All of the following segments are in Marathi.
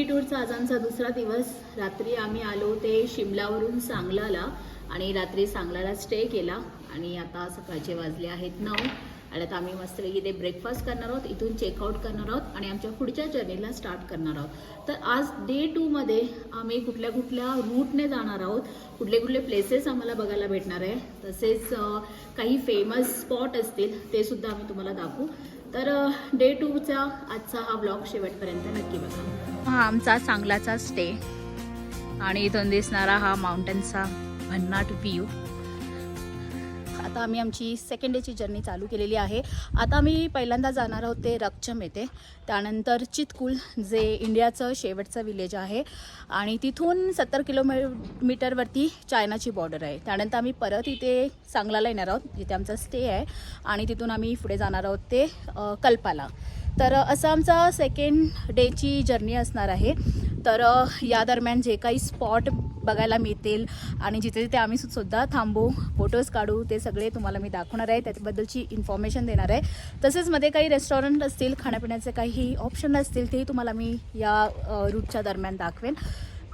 सिटी टूरचा आजांचा दुसरा दिवस. रात्री आम्ही आलो ते शिमलावरून सांगलाला आणि रात्री सांगलाला स्टे केला. आणि आता सकाळचे वाजले आहेत नऊ. आणि आता आम्ही मस्तपैकी ते ब्रेकफास्ट करणार आहोत. इथून चेकआउट करणार आहोत. आणि आमच्या पुढच्या जर्नीला स्टार्ट करणार आहोत. तर आज डे टूमध्ये आम्ही कुठल्या कुठल्या रूटने जाणार आहोत. कुठले कुठले प्लेसेस आम्हाला बघायला भेटणार आहे. तसेच काही फेमस स्पॉट असतील ते सुद्धा आम्ही तुम्हाला दाखवू. तर डे टूचा आजचा हा ब्लॉग शेवटपर्यंत नक्की बघा. हा आमचा सांगलाचा स्टे आणि इथून दिसणारा हा माउंटनचा भन्नाट व्ह्यू आता आम्ही आमची सेकंड डेची जर्नी चालू केलेली आहे. आता आम्ही पहिल्यांदा जाणार आहोत ते रक्चम येथे. त्यानंतर चितकुल जे इंडियाचं शेवटचं विलेज आहे. आणि तिथून सत्तर किलोमीटरवरती चायनाची बॉर्डर आहे. त्यानंतर आम्ही परत इथे सांगलाला येणार आहोत जिथे आमचा स्टे आहे. आणि तिथून आम्ही पुढे जाणार आहोत ते कल्पाला. तर असं आमचा सेकंड डेची जर्नी असणार आहे. तर या दरम्यान जे काही स्पॉट बघायला मिळतील आणि जिथे जिथे आम्ही सुद्धा थांबू फोटोज काढू ते सगळे तुम्हाला मी दाखवणार आहे. त्याच्याबद्दलची इन्फॉर्मेशन देणार आहे. तसेच मध्ये काही रेस्टॉरंट असतील खाण्यापिण्याचे काही ऑप्शन असतील तेही तुम्हाला मी या रूटच्या दरम्यान दाखवेन.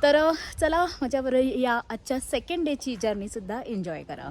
तर चला माझ्याबरोबर या आजच्या सेकंड डेची जर्नीसुद्धा एन्जॉय करा.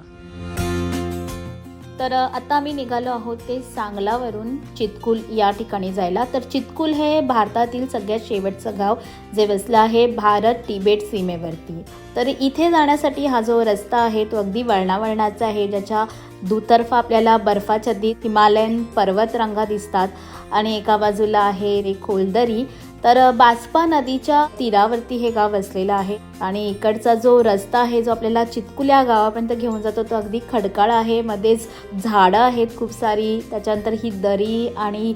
तर आता आम्ही निघालो आहोत ते सांगलावरून चितकुल या ठिकाणी जायला. तर चितकुल हे भारतातील सगळ्यात शेवटचं गाव जे वसलं आहे भारत तिबेट सीमेवरती. तर इथे जाण्यासाठी हा जो रस्ता आहे तो अगदी वळणावळणाचा आहे ज्याच्या दुतर्फा आपल्याला बर्फाच्छादित हिमालयन पर्वतरांगा दिसतात आणि एका बाजूला आहे रे खोलदरी तर बासपा नदीच्या तीरावरती हे गाव वसलेलं आहे आणि इकडचा जो रस्ता आहे जो आपल्याला चितकुल या गावापर्यंत घेऊन जातो तो अगदी खडकाळ आहे. मध्येच झाडं आहेत खूप सारी. त्याच्यानंतर ही दरी आणि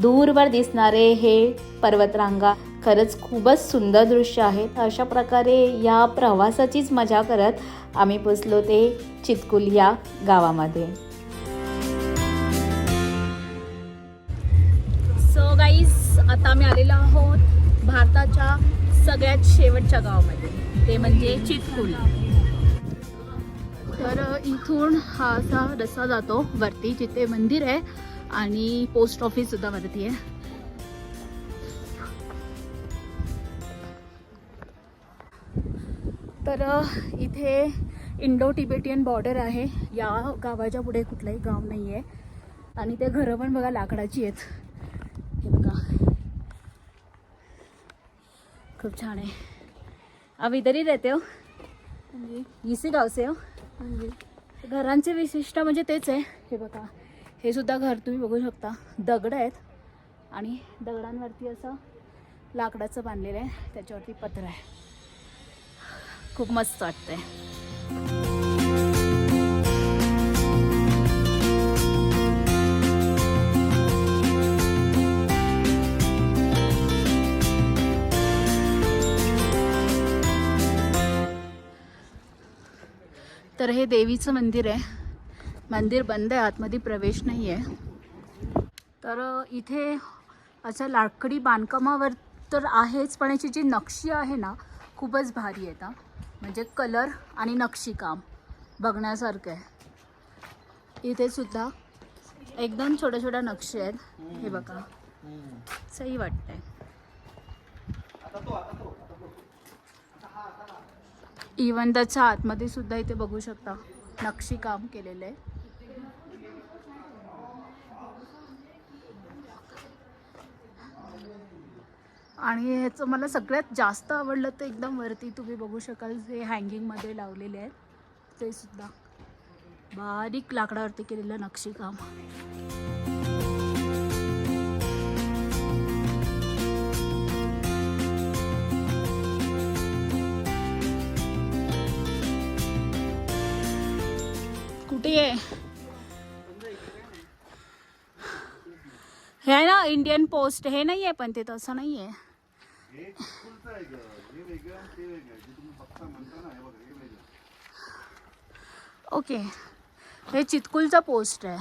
दूरवर दिसणारे हे पर्वतरांगा खरंच खूपच सुंदर दृश्य आहे तर अशा प्रकारे या प्रवासाचीच मजा करत आम्ही पोचलो ते चितकुल या गावामध्ये. आम्ही आलेलो आहोत भारताच्या सगळ्यात शेवटच्या गावामध्ये. ते म्हणजे चितकुल. तर इथून हा असा रस्ता जातो वरती जिथे मंदिर आहे आणि पोस्ट ऑफिस सुद्धा वरती आहे. तर इथे इंडो टिबेटियन बॉर्डर आहे. या गावाच्या पुढे कुठलंही गाव नाही आहे आणि ते घरं पण बघा लाकडाची आहेत. हे बघा. खूप छान आहे. अब इधर ही रहते हो? इसी गाव से हो? घरांचे विशिष्ट म्हणजे तेच आहे. हे बघा. हे सुद्धा घर तुम्ही बघू शकता. दगड आहेत आणि दगडांवरती असं लाकडाचं बांधलेलं आहे. त्याच्यावरती पत्र आहे. खूप मस्त वाटतंय. तर हे देवीचं मंदिर आहे. मंदिर बंद आहे आतमध्ये प्रवेश नाही आहे तर इथे असं लाकडी बांधकामावर तर आहेच पण याची जी नक्षी आहे ना खूपच भारी आहे आता म्हणजे कलर आणि नक्षीकाम बघण्यासारखं आहे. इथे सुद्धा एकदम छोट्या छोट्या नक्षी आहेत. हे बघा. सही वाटतंय. इवन त्याच्या आतमध्ये सुद्धा इथे बघू शकता. नक्षी काम केलेलं आहे आणि ह्याचं मला सगळ्यात जास्त आवडलं तर एकदम वरती तुम्ही बघू शकाल जे हँगिंगमध्ये लावलेले आहेत. ते सुद्धा. बारीक लाकडावरती केलेलं नक्षीकाम कुठे आहे. हे आहे ना इंडियन पोस्ट हे नाही आहे पण ते तसं नाही आहे ओके हे चितकुलचा पोस्ट आहे.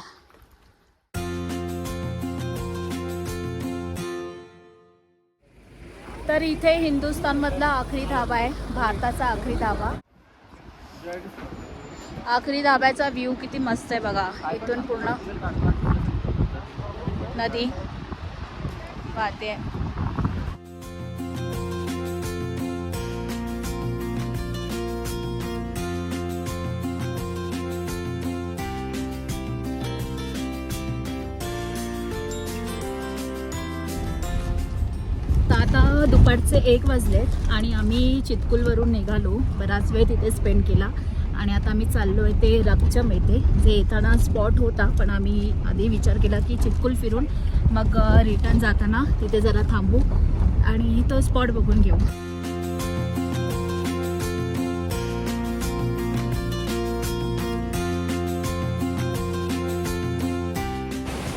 तर इथे हिंदुस्थानमधला आखरी धाबा आहे भारताचा आखरी धाबा. आखरी धाब्याचा व्ह्यू किती मस्त आहे बघा. इथून पूर्ण नदी वाहते. दुपारचे एक वाजलेत आणि आम्ही चितकुलवरून निघालो. बराच वेळ तिथे स्पेंड केला. आणि आता आम्ही चाललो आहे ते रक्चम येथे जे येताना स्पॉट होता पण आम्ही आधी विचार केला की चितकुल फिरून मग रिटर्न जाताना तिथे जरा थांबू आणि तो स्पॉट बघून घेऊ.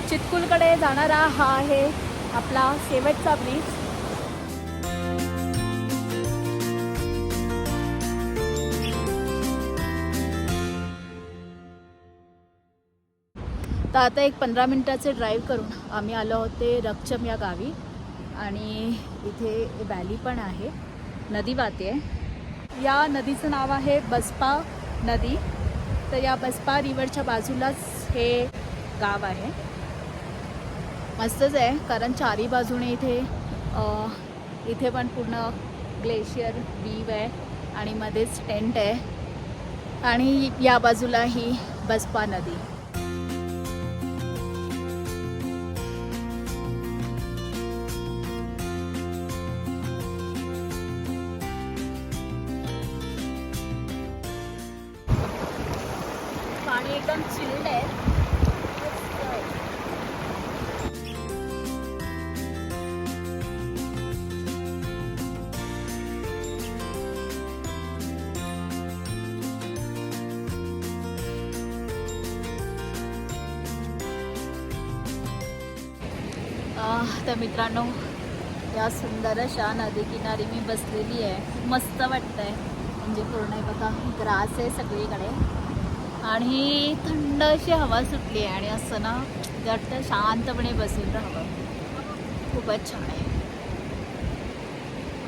चितकुलकडे जाणारा हा आहे आपला शेवटचा ब्रिज. तर आता एक पंधरा मिनटाचे ड्राईव्ह करून आम्ही आलो होते ते रक्चम या गावी. आणि इथे व्हॅली पण आहे. नदी वाहते. या नदीचं नाव आहे बसपा नदी. तर या बसपा रिव्हरच्या बाजूलाच हे गाव आहे. मस्तच आहे कारण चारी बाजूने इथे इथे पण पूर्ण ग्लेशियर बीव आहे आणि मध्येच टेंट आहे. आणि या बाजूला ही बसपा नदी. तर मित्रांनो या सुंदर अशा नदीकिनारी मी बसलेली आहे. मस्त वाटतंय. म्हणजे पूर्ण बघा ग्रास आहे सगळीकडे. आणि थंड अशी हवा सुटली आहे आणि असं ना वाटतं शांतपणे बसून राहावं. खूपच छान आहे.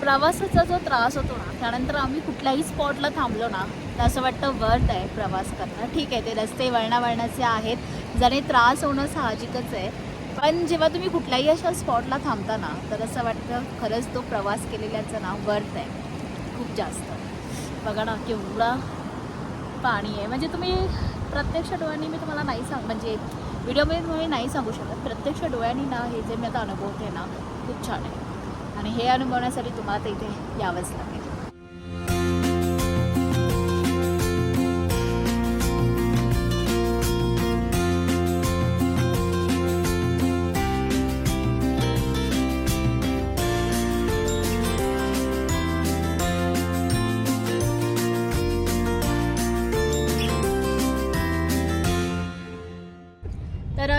प्रवासाचा जो त्रास होतो ना त्यानंतर आम्ही कुठल्याही स्पॉटला थांबलो ना तर असं वाटतं वर्थ आहे प्रवास करणं. ठीक आहे ते रस्ते वळणावळणाचे आहेत. जरी त्रास होणं साहजिकच आहे. पण जेव्हा तुम्ही कुठल्याही अशा स्पॉटला थांबता ना तर असं वाटतं खरंच तो प्रवास केलेल्याचं नाव वर्थ आहे. खूप जास्त. बघा ना केवढा पाणी आहे. म्हणजे तुम्ही प्रत्यक्ष डोळ्यांनी मी तुम्हाला नाही सांग म्हणजे व्हिडिओमध्ये तुम्ही नाही सांगू शकत. प्रत्यक्ष डोळ्यांनी ना हे जे मी आता अनुभवते ना खूप छान आहे. आणि हे अनुभवण्यासाठी तुम्हाला ते इथे यावंच लागेल.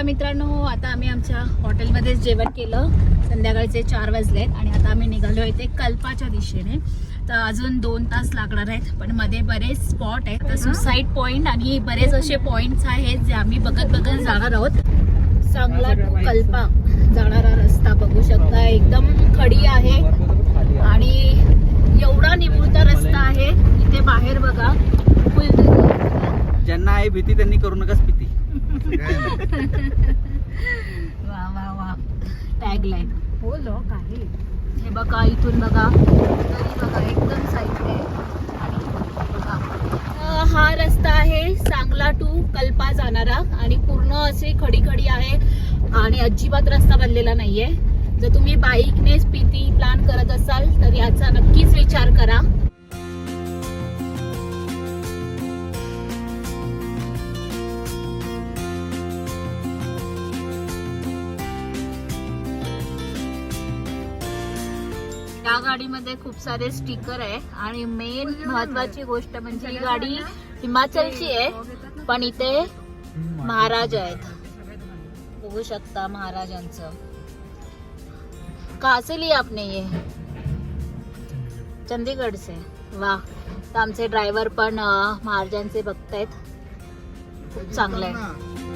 तर मित्रांनो आता आम्ही आमच्या हॉटेलमध्येच जेवण केलं. संध्याकाळचे चार वाजलेत आणि आता आम्ही निघालो आहे ते कल्पाच्या दिशेने. तर अजून दोन तास लागणार आहेत पण मध्ये बरेच स्पॉट आहेत. तर सुसाईड पॉईंट आणि बरेच असे पॉईंट्स आहेत जे आम्ही बघत बघत जाणार आहोत. चांगला टू कल्पा जाणारा रस्ता बघू शकता. एकदम खडी आहे आणि एवढा निमुळता रस्ता आहे. इथे बाहेर बघा. ज्यांना आहे भीती त्यांनी करू नका. वा वा वा. टॅगलाईन हो लॉक आहे हे बघा इथून बघा. तरी बघा एकदम साईड आहे आणि हा रस्ता आहे सांगला टू कल्पा जाणारा आणि पूर्ण असे खडी खडी आहे आणि अजिबात रस्ता बनलेला नाहीये. जर तुम्ही बाईकने स्पिती प्लॅन करत असाल तर याचा नक्कीच विचार करा. या गाडीमध्ये खूप सारे स्टिकर आहे. आणि मेन महत्वाची गोष्ट म्हणजे ही गाडी हिमाचलची आहे. पण इथे महाराज आहेत. बघू शकता महाराजांचं. कहा से आपने ये. चंदीगड से वा तर आमचे ड्रायव्हर पण महाराजांचे बघतायत खूप चांगलं आहे.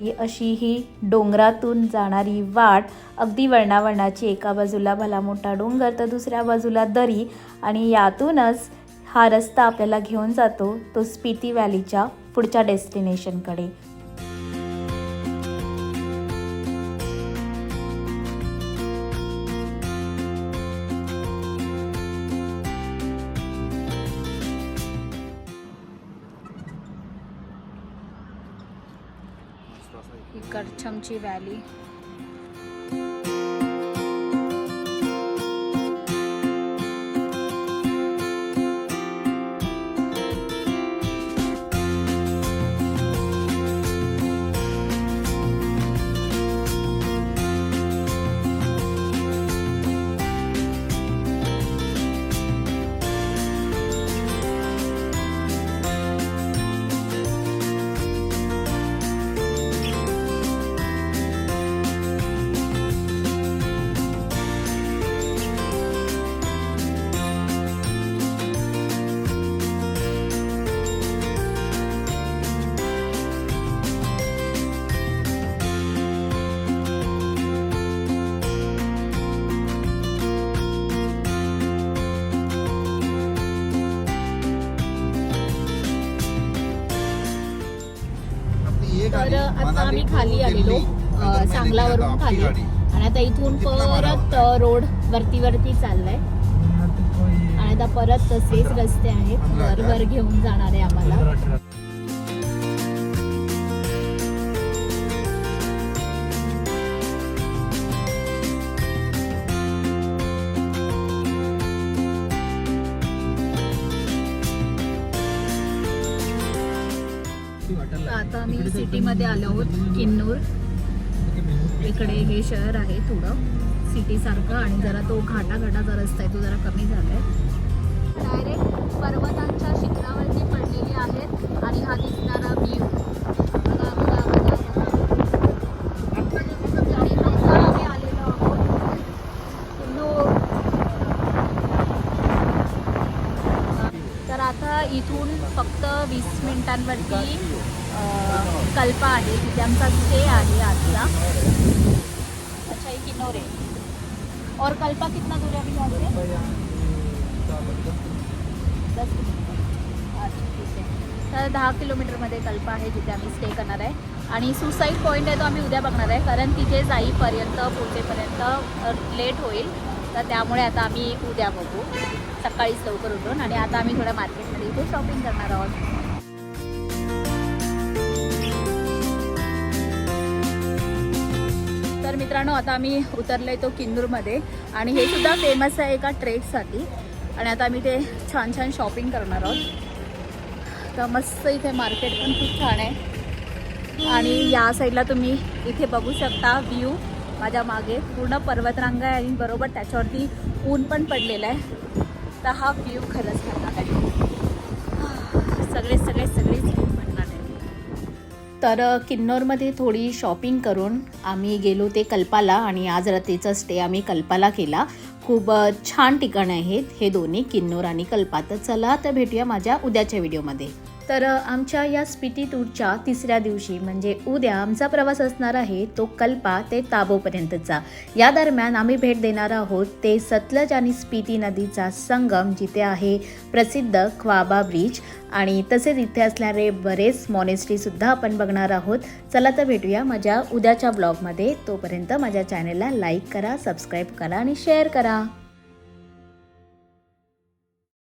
ही अशी ही डोंगरातून जाणारी वाट अगदी वळणावळणाची. एका बाजूला भला मोठा डोंगर तर दुसऱ्या बाजूला दरी. आणि यातूनच हा रस्ता आपल्याला घेऊन जातो तो स्पिती व्हॅलीच्या पुढच्या डेस्टिनेशनकडे. ही करछमची व्हॅली तर आता आम्ही खाली आलेलो सांगलावरून खाली. आणि आता इथून परत रोड वरती वरती चाललाय. आणि आता परत तसेच रस्ते आहेत वर वर घेऊन जाणार आहे आम्हाला. आम्ही सिटीमध्ये आलो आहोत किन्नूर. इकडे हे शहर आहे थोडं. सिटीसारखं आणि जरा तो घाटा घाटाचा रस्ता आहे तो जरा कमी झाला आहे डायरेक्ट पर्वतांच्या शिखरावरती पडलेली आहेत आणि हा दिसणारा व्ह्यू आहोत तर आता इथून फक्त वीस मिनिटांवरती कल्पा आहे तिथे आमचा स्टे आहे आजचा अच्छा ये किन्नौर है और कल्पा कितना दूर है अभी यहाँ से? दस किलोमीटर. अच्छा ठीक आहे. तर दहा किलोमीटरमध्ये कल्पा आहे जिथे आम्ही स्टे करणार आहे. आणि सुसाईड पॉईंट आहे तो आम्ही उद्या बघणार आहे कारण तिथे जाईपर्यंत पोहोचेपर्यंत लेट होईल. तर त्यामुळे आता आम्ही उद्या बघू. सकाळीच लवकर उठून आणि आता आम्ही थोड्या मार्केटमध्ये इथे शॉपिंग करणार आहोत. तर मित्रांनो आता आम्ही उतरलोय तो किन्नूरमध्ये आणि हे सुद्धा फेमस आहे एका ट्रेकसाठी आणि आता आम्ही ते छान छान शॉपिंग करणार आहोत. तर मस्त इथे मार्केट पण खूप छान आहे. आणि या साईडला तुम्ही इथे बघू शकता व्ह्यू माझ्या मागे. पूर्ण पर्वतरांग आहे आणि बरोबर त्याच्यावरती ऊन पण पडलेलं आहे. तर हा व्ह्यू खरंच करणार आहे. सगळे सगळे सगळेच. तर किन्नौरमध्ये थोडी शॉपिंग करून आम्ही गेलो ते कल्पाला आणि आज रात्रीचा स्टे आम्ही कल्पाला केला. खूप छान ठिकाणं आहेत हे दोन्ही किन्नौर आणि कल्पा तर चला तर भेटूया माझ्या उद्याच्या व्हिडिओमध्ये तर आमच्या या स्पिटी टूरच्या तिसऱ्या दिवशी म्हणजे उद्या आमचा प्रवास असणार आहे तो कल्पा ते ताबोपर्यंतचा. या दरम्यान आम्ही भेट देणार आहोत ते सतलज आणि स्पिती नदीचा संगम जिथे आहे प्रसिद्ध ख्वाबा ब्रिज. आणि तसेच इथे असणारे बरेच मॉनेस्ट्रीसुद्धा आपण बघणार आहोत. चला तर भेटूया माझ्या उद्याच्या ब्लॉगमध्ये तोपर्यंत माझ्या चॅनलला लाईक करा सबस्क्राईब करा आणि शेअर करा.